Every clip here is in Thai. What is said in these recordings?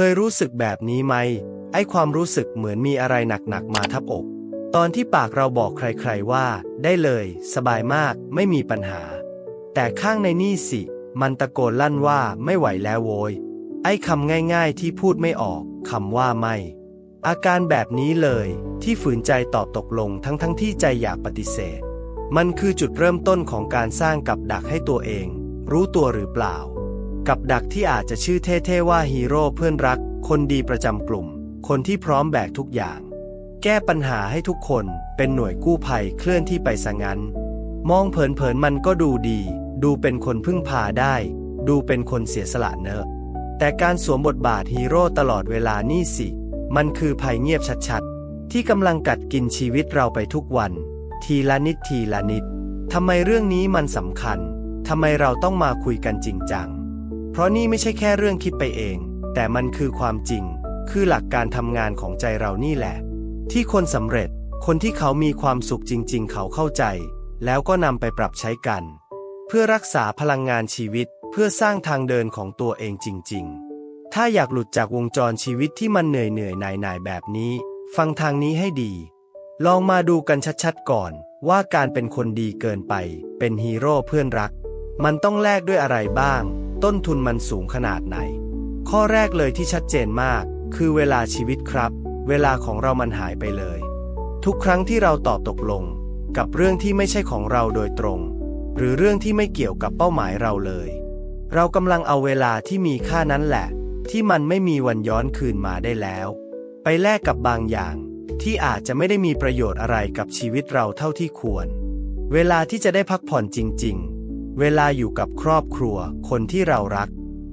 เคยรู้สึกแบบนี้ไหม ไอ้ความรู้สึกเหมือนมีอะไรหนักๆมาทับอก ตอนที่ปากเราบอกใครๆว่า ได้เลย สบายมาก ไม่มีปัญหา แต่ข้างในนี่สิ มันตะโกนลั่นว่าไม่ไหวแล้วโวย ไอ้คำง่ายๆที่พูดไม่ออกคำว่าไม่ อาการแบบนี้เลยที่ฝืนใจตอบตกลงทั้งๆทที่ใจอยากปฏิเสธ มันคือจุดเริ่มต้นของการสร้างกับดักให้ตัวเอง รู้ตัวหรือเปล่า กับดักที่อาจจะชื่อเท่ๆว่าฮีโร่เพื่อนรัก คนดีประจำกลุ่ม คนที่พร้อมแบกทุกอย่าง แก้ปัญหาให้ทุกคนเป็นหน่วยกู้ภัยเคลื่อนที่ไปสงั้น มองเผินๆมันก็ดูดี ดูเป็นคนพึ่งพาได้ ดูเป็นคนเสียสละเนอะ แต่การสวมบทบาทฮีโร่ตลอดเวลานี่สิ มันคือภัยเงียบชัดๆ ที่กำลังกัดกินชีวิตเราไปทุกวัน ทีละนิดทีละนิดทำไมเรื่องนี้มันสำคัญทำไมเราต้องมาคุยกันจริงจัง ราะนี่ไม่ใช่แค่เรื่องคิดไปเอง แต่มันคือความจริง คือหลักการทำงานของใจเรานี่แหละ ที่คนสำเร็จ คนที่เขามีความสุขจริง ๆ เขาเข้าใจ แล้วก็นำไปปรับใช้กัน เพื่อรักษาพลังงานชีวิต เพื่อสร้างทางเดินของตัวเองจริง ๆ ถ้าอยากหลุดจากวงจรชีวิตที่มันเหนื่อยเหนื่อยนายหน่ายแบบนี้ ฟังทางนี้ให้ดี ลองมาดูกันชัดๆก่อน ว่าการเป็นคนดีเกินไป เป็นฮีโร่เพื่อนรัก มันต้องแลกด้วยอะไรบ้าง ต้นทุนมันสูงขนาดไหน ข้อแรกเลยที่ชัดเจนมาก คือเวลาชีวิตครับ เวลาของเรามันหายไปเลย ทุกครั้งที่เราตอบตกลง กับเรื่องที่ไม่ใช่ของเราโดยตรง หรือเรื่องที่ไม่เกี่ยวกับเป้าหมายเราเลย เรากำลังเอาเวลาที่มีค่านั้นแหละ ที่มันไม่มีวันย้อนคืนมาได้แล้ว ไปแลกกับบางอย่าง ที่อาจจะไม่ได้มีประโยชน์อะไรกับชีวิตเราเท่าที่ควร เวลาที่จะได้พักผ่อนจริง ๆ เวลาอยู่กับครอบครัว คนที่เรารัก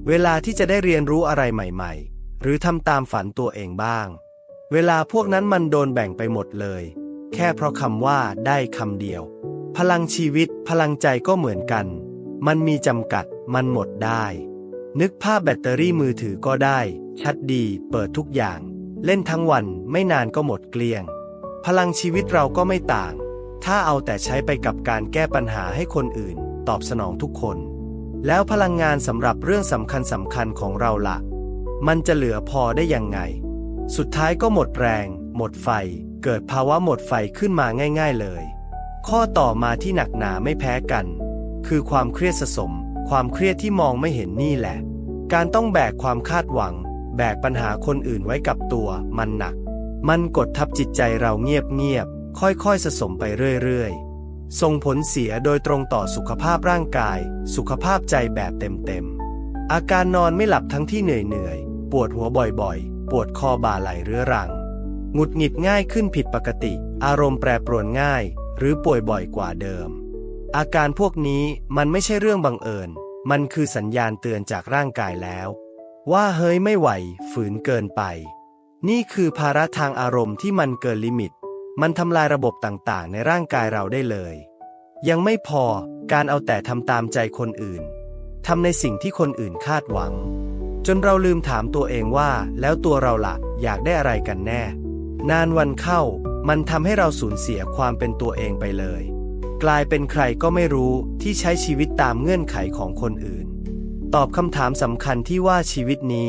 เวลาที่จะได้เรียนรู้อะไรใหม่ ๆ หรือทำตามฝันตัวเองบ้าง เวลาพวกนั้นมันโดนแบ่งไปหมดเลย แค่เพราะคำว่าได้คำเดียว พลังชีวิตพลังใจก็เหมือนกัน มันมีจำกัด มันหมดได้ นึกภาพแบตเตอรี่มือถือก็ได้ ชัดดี เปิดทุกอย่าง เล่นทั้งวันไม่นานก็หมดเกลี้ยง พลังชีวิตเราก็ไม่ต่าง ถ้าเอาแต่ใช้ไปกับการแก้ปัญหาให้คนอื่น ตอบสนองทุกคน แล้วพลังงานสำหรับเรื่องสำคัญสำคัญของเราละ่ะ มันจะเหลือพอได้ยังไง สุดท้ายก็หมดแรง หมดไฟ เกิดภาวะหมดไฟขึ้นมาง่าย ๆเลย ข้อต่อมาที่หนักหนาไม่แพ้กัน คือความเครียดสะสม ความเครียดที่มองไม่เห็นนี่แหละ การต้องแบกความคาดหวัง แบกปัญหาคนอื่นไว้กับตัวมันหนัก มันกดทับจิตใจเราเงียบๆค่อยๆสะสมไปเรื่อยๆ ส่งผลเสียโดยตรงต่อสุขภาพร่างกาย สุขภาพใจแบบเต็มๆ อาการนอนไม่หลับทั้งที่เหนื่อยๆ ปวดหัวบ่อยๆ ปวดคอบ่าไหลเรื้อรัง หงุดหงิดง่ายขึ้นผิดปกติ อารมณ์แปรปรวนง่าย หรือป่วยบ่อยกว่าเดิม อาการพวกนี้มันไม่ใช่เรื่องบังเอิญ มันคือสัญญาณเตือนจากร่างกายแล้ว ว่าเฮ้ยไม่ไหว ฝืนเกินไป นี่คือภาระทางอารมณ์ที่มันเกินลิมิต มันทำลายระบบต่างๆ ในร่างกายเราได้เลย ยังไม่พอการเอาแต่ทำตามใจคนอื่นทำในสิ่งที่คนอื่นคาดหวัง จนเราลืมถามตัวเองว่า แล้วตัวเราละ่ะอยากได้อะไรกันแน่ นานวันเข้า มันทำให้เราสูญเสียความเป็นตัวเองไปเลย กลายเป็นใครก็ไม่รู้ที่ใช้ชีวิตตามเงื่อนไขของคนอื่น ตอบคำถามสำคัญที่ว่าชีวิตนี้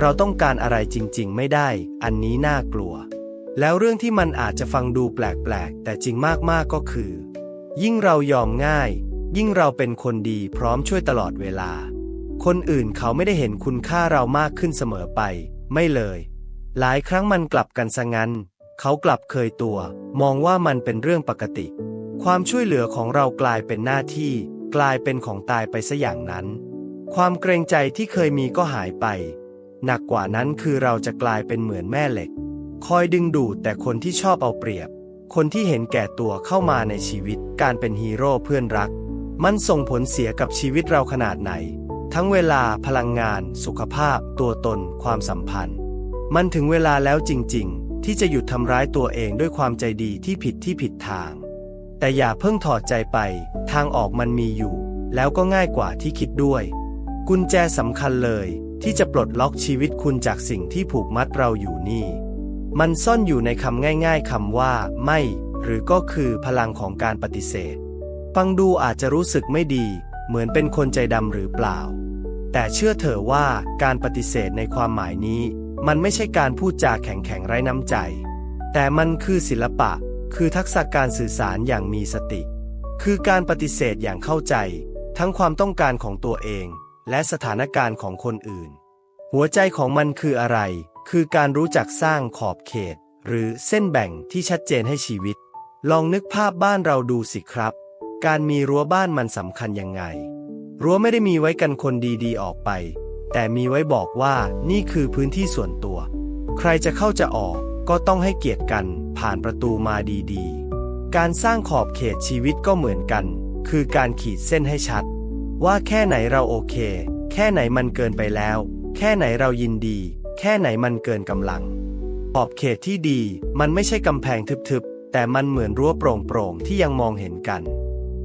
เราต้องการอะไรจริง ๆ ไม่ได้ อันนี้น่ากลัว แล้วเรื่องที่มันอาจจะฟังดูแปลกๆ แต่จริงมากๆก็คือ ยิ่งเรายอมง่าย ยิ่งเราเป็นคนดีพร้อมช่วยตลอดเวลา คนอื่นเขาไม่ได้เห็นคุณค่าเรามากขึ้นเสมอไป ไม่เลย หลายครั้งมันกลับกันซะงั้น เขากลับเคยตัว มองว่ามันเป็นเรื่องปกติ ความช่วยเหลือของเรากลายเป็นหน้าที่ กลายเป็นของตายไปซะอย่างนั้น ความเกรงใจที่เคยมีก็หายไป หนักกว่านั้นคือเราจะกลายเป็นเหมือนแม่เหล็ก คอยดึงดูดแต่คนที่ชอบเอาเปรียบ คนที่เห็นแก่ตัวเข้ามาในชีวิต การเป็นฮีโร่เพื่อนรัก มันส่งผลเสียกับชีวิตเราขนาดไหน ทั้งเวลาพลังงาน สุขภาพ ตัวตน ความสัมพันธ์ มันถึงเวลาแล้วจริง ๆ ที่จะหยุดทำร้ายตัวเองด้วยความใจดีที่ผิดที่ผิดทาง แต่อย่าเพิ่งถอดใจไป ทางออกมันมีอยู่ แล้วก็ง่ายกว่าที่คิดด้วย กุญแจสำคัญเลยที่จะปลดล็อกชีวิตคุณจากสิ่งที่ผูกมัดเราอยู่นี่ มันซ่อนอยู่ในคำง่าย ๆคำว่า ไม่ หรือก็คือพลังของการปฏิเสธ ฟังดูอาจจะรู้สึกไม่ดี เหมือนเป็นคนใจดำหรือเปล่า แต่เชื่อเถอะว่าการปฏิเสธในความหมายนี้ มันไม่ใช่การพูดจาแข็งๆไร้น้ำใจ แต่มันคือศิลปะ คือทักษะการสื่อสารอย่างมีสติ คือการปฏิเสธอย่างเข้าใจ ทั้งความต้องการของตัวเอง และสถานการณ์ของคนอื่น หัวใจของมันคืออะไร คือการรู้จักสร้างขอบเขต หรือเส้นแบ่งที่ชัดเจนให้ชีวิต ลองนึกภาพบ้านเราดูสิครับ การมีรั้วบ้านมันสำคัญยังไง รั้วไม่ได้มีไว้กันคนดีๆออกไป แต่มีไว้บอกว่านี่คือพื้นที่ส่วนตัว ใครจะเข้าจะออกก็ต้องให้เกียรติกันผ่านประตูมาดีๆ การสร้างขอบเขตชีวิตก็เหมือนกัน คือการขีดเส้นให้ชัด ว่าแค่ไหนเราโอเค แค่ไหนมันเกินไปแล้ว แค่ไหนเรายินดี แค่ไหนมันเกินกำลัง ขอบเขตที่ดีมันไม่ใช่กำแพงทึบๆ แต่มันเหมือนรั้วโปร่งๆ ที่ยังมองเห็นกัน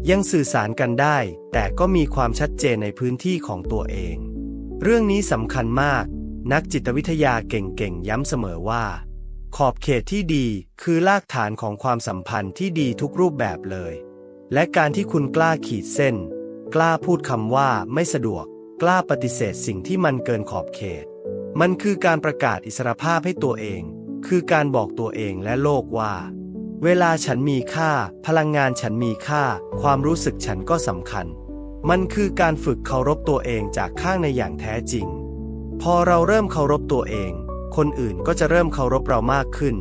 ยังสื่อสารกันได้ แต่ก็มีความชัดเจนในพื้นที่ของตัวเอง เรื่องนี้สำคัญมาก นักจิตวิทยาเก่งๆ ย้ำเสมอว่า ขอบเขตที่ดีคือรากฐานของความสัมพันธ์ที่ดีทุกรูปแบบเลย และการที่คุณกล้าขีดเส้น กล้าพูดคำว่าไม่สะดวก กล้าปฏิเสธสิ่งที่มันเกินขอบเขต มันคือการประกาศอิสรภาพให้ตัวเอง คือการบอกตัวเองและโลกว่า เวลาฉันมีค่า พลังงานฉันมีค่า ความรู้สึกฉันก็สำคัญ มันคือการฝึกเคารพตัวเองจากข้างในอย่างแท้จริง พอเราเริ่มเคารพตัวเอง คนอื่นก็จะเริ่มเคารพเรามากขึ้น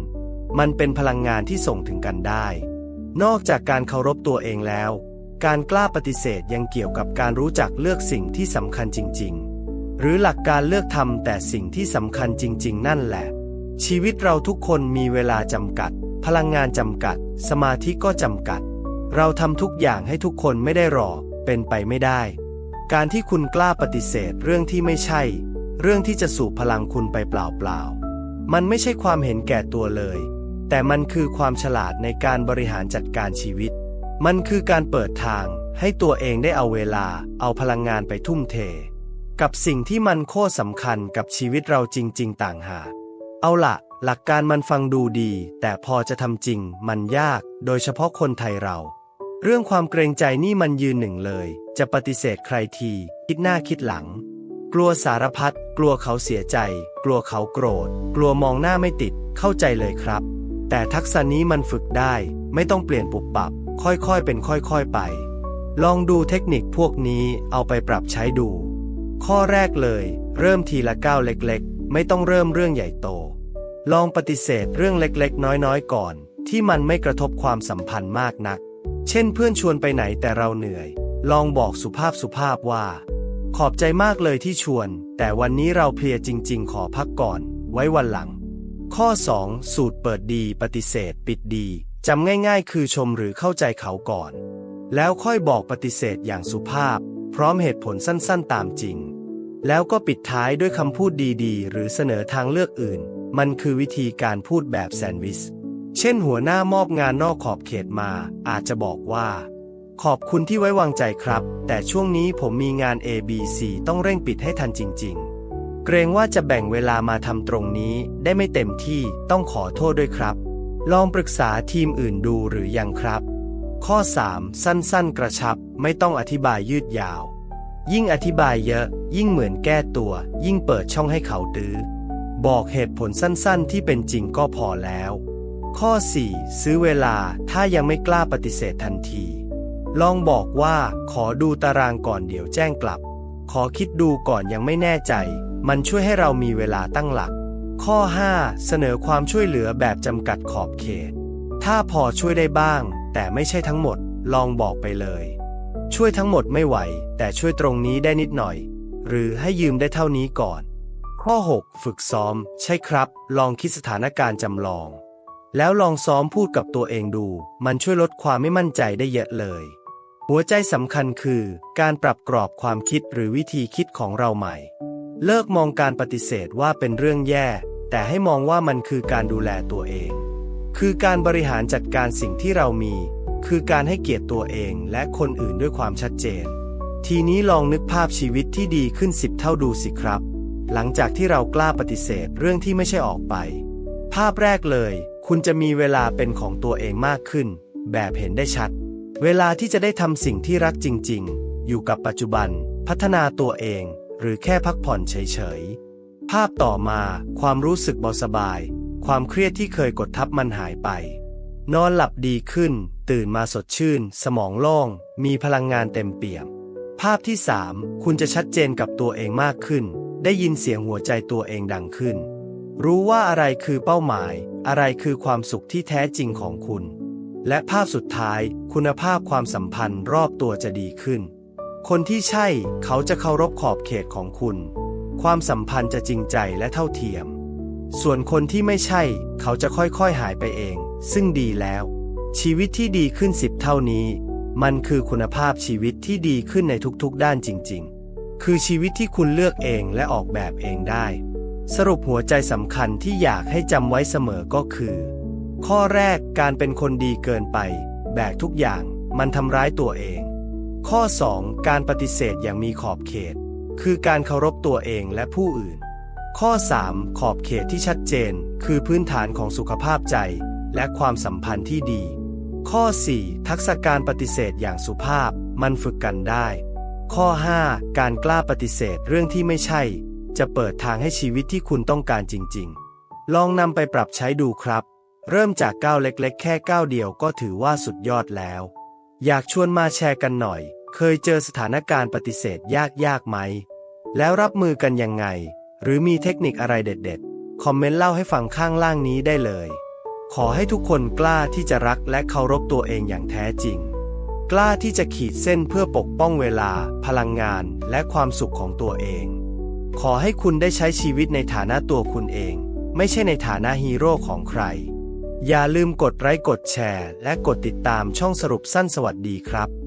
มันเป็นพลังงานที่ส่งถึงกันได้ นอกจากการเคารพตัวเองแล้ว การกล้าปฏิเสธยังเกี่ยวกับการรู้จักเลือกสิ่งที่สำคัญจริง ๆ หรือหลักการเลือกทำแต่สิ่งที่สำคัญจริง ๆ นั่นแหละ ชีวิตเราทุกคนมีเวลาจำกัด พลังงานจำกัด สมาธิก็จำกัด เราทำทุกอย่างให้ทุกคนไม่ได้รอ เป็นไปไม่ได้ การที่คุณกล้าปฏิเสธเรื่องที่ไม่ใช่ เรื่องที่จะสูบพลังคุณไปเปล่าๆ มันไม่ใช่ความเห็นแก่ตัวเลย แต่มันคือความฉลาดในการบริหารจัดการชีวิต มันคือการเปิดทางให้ตัวเองได้เอาเวลา เอาพลังงานไปทุ่มเท กับสิ่งที่มันโคตรสำคัญกับชีวิตเราจริง ๆ ต่างหาก เอาละหลักการมันฟังดูดี แต่พอจะทำจริง มันยาก โดยเฉพาะคนไทยเรา เรื่องความเกรงใจนี่มันยืนหนึ่งเลย จะปฏิเสธใครที คิดหน้าคิดหลัง กลัวสารพัด กลัวเขาเสียใจ กลัวเขาโกรธ กลัวมองหน้าไม่ติด เข้าใจเลยครับ แต่ทักษะนี้มันฝึกได้ ไม่ต้องเปลี่ยนปุบปับ ค่อยๆ เป็นค่อยๆ ไป ลองดูเทคนิคพวกนี้เอาไปปรับใช้ดู ข้อแรกเลย เริ่มทีละก้าวเล็กๆ ไม่ต้องเริ่มเรื่องใหญ่โต ลองปฏิเสธเรื่องเล็กๆ น้อยๆ ก่อน ที่มันไม่กระทบความสัมพันธ์มากนัก เช่นเพื่อนชวนไปไหนแต่เราเหนื่อย ลองบอกสุภาพสุภาพว่า ขอบใจมากเลยที่ชวน แต่วันนี้เราเพลียจริง ๆ ขอพักก่อน ไว้วันหลัง ข้อ 2 สูตรเปิดดีปฏิเสธ ปิดดีจำง่ายๆ คือชมหรือเข้าใจเขาก่อน แล้วค่อยบอกปฏิเสธอย่างสุภาพ พร้อมเหตุผลสั้นๆ ตามจริง แล้วก็ปิดท้ายด้วยคำพูดดีๆ หรือเสนอทางเลือกอื่น มันคือวิธีการพูดแบบแซนด์วิช เช่นหัวหน้ามอบงานนอกขอบเขตมา อาจจะบอกว่า ขอบคุณที่ไว้วางใจครับ แต่ช่วงนี้ผมมีงาน A B C ต้องเร่งปิดให้ทันจริง ๆ เกรงว่าจะแบ่งเวลามาทำตรงนี้ ได้ไม่เต็มที่ต้องขอโทษด้วยครับ ลองปรึกษาทีมอื่นดูหรือยังครับ ข้อ 3 สั้นๆ กระชับ ไม่ต้องอธิบายยืดยาว ยิ่งอธิบายเยอะ ยิ่งเหมือนแก้ตัว ยิ่งเปิดช่องให้เขาตื้อบอกเหตุผลสั้นๆ ที่เป็นจริงก็พอแล้ว ข้อ 4 ซื้อเวลาถ้ายังไม่กล้าปฏิเสธทันที ลองบอกว่า ขอดูตารางก่อนเดี๋ยวแจ้งกลับ ขอคิดดูก่อนยังไม่แน่ใจ มันช่วยให้เรามีเวลาตั้งหลัก ข้อ 5 เสนอความช่วยเหลือแบบจำกัดขอบเขต ถ้าพอช่วยได้บ้าง แต่ไม่ใช่ทั้งหมด ลองบอกไปเลย ช่วยทั้งหมดไม่ไหว แต่ช่วยตรงนี้ได้นิดหน่อย หรือให้ยืมได้เท่านี้ก่อน ข้อ 6 ฝึกซ้อม ใช่ครับ ลองคิดสถานการณ์จำลอง แล้วลองซ้อมพูดกับตัวเองดู มันช่วยลดความไม่มั่นใจได้เยอะเลย หัวใจสำคัญคือ การปรับกรอบความคิดหรือวิธีคิดของเราใหม่ เลิกมองการปฏิเสธว่าเป็นเรื่องแย่ แต่ให้มองว่ามันคือการดูแลตัวเอง คือการบริหารจัดการสิ่งที่เรามี คือการให้เกียรติตัวเองและคนอื่นด้วยความชัดเจน ทีนี้ลองนึกภาพชีวิตที่ดีขึ้นสิบเท่าดูสิครับ หลังจากที่เรากล้าปฏิเสธเรื่องที่ไม่ใช่ออกไป ภาพแรกเลย คุณจะมีเวลาเป็นของตัวเองมากขึ้น แบบเห็นได้ชัด เวลาที่จะได้ทำสิ่งที่รักจริง ๆ อยู่กับปัจจุบัน พัฒนาตัวเอง หรือแค่พักผ่อนเฉยๆ ภาพต่อมาความรู้สึกเบาสบาย ความเครียดที่เคยกดทับมันหายไป นอนหลับดีขึ้น ตื่นมาสดชื่น สมองโล่ง มีพลังงานเต็มเปี่ยม ภาพที่ 3 คุณจะชัดเจนกับตัวเองมากขึ้น ได้ยินเสียงหัวใจตัวเองดังขึ้น รู้ว่าอะไรคือเป้าหมาย อะไรคือความสุขที่แท้จริงของคุณ และภาพสุดท้าย คุณภาพความสัมพันธ์รอบตัวจะดีขึ้น คนที่ใช่เขาจะเคารพขอบเขตของคุณ ความสัมพันธ์จะจริงใจและเท่าเทียม ส่วนคนที่ไม่ใช่ เขาจะค่อยๆหายไปเอง ซึ่งดีแล้ว ชีวิตที่ดีขึ้นสิบเท่านี้ มันคือคุณภาพชีวิตที่ดีขึ้นในทุกๆ ด้านจริง ๆ คือชีวิตที่คุณเลือกเองและออกแบบเองได้ สรุปหัวใจสำคัญที่อยากให้จำไว้เสมอก็คือ ข้อแรกการเป็นคนดีเกินไป แบกทุกอย่างมันทำร้ายตัวเอง ข้อ 2 การปฏิเสธอย่างมีขอบเขต คือการเคารพตัวเองและผู้อื่น ข้อ 3 ขอบเขตที่ชัดเจน คือพื้นฐานของสุขภาพใจและความสัมพันธ์ที่ดี ข้อ 4 ทักษะการปฏิเสธอย่างสุภาพ มันฝึกกันได้ ข้อ 5 การกล้าปฏิเสธเรื่องที่ไม่ใช่ จะเปิดทางให้ชีวิตที่คุณต้องการจริง ๆ ลองนำไปปรับใช้ดูครับ เริ่มจากก้าวเล็กๆ แค่ก้าวเดียวก็ถือว่าสุดยอดแล้ว อยากชวนมาแชร์กันหน่อย เคยเจอสถานการณ์ปฏิเสธยากๆไหม แล้วรับมือกันยังไง หรือมีเทคนิคอะไรเด็ด ๆ คอมเมนต์เล่าให้ฟังข้างล่างนี้ได้เลย ขอให้ทุกคนกล้าที่จะรักและเคารพตัวเองอย่างแท้จริง กล้าที่จะขีดเส้นเพื่อปกป้องเวลา พลังงาน และความสุขของตัวเอง ขอให้คุณได้ใช้ชีวิตในฐานะตัวคุณเอง ไม่ใช่ในฐานะฮีโร่ของใคร อย่าลืมกดไลค์กดแชร์ และกดติดตามช่องสรุปสั้นสวัสดีครับ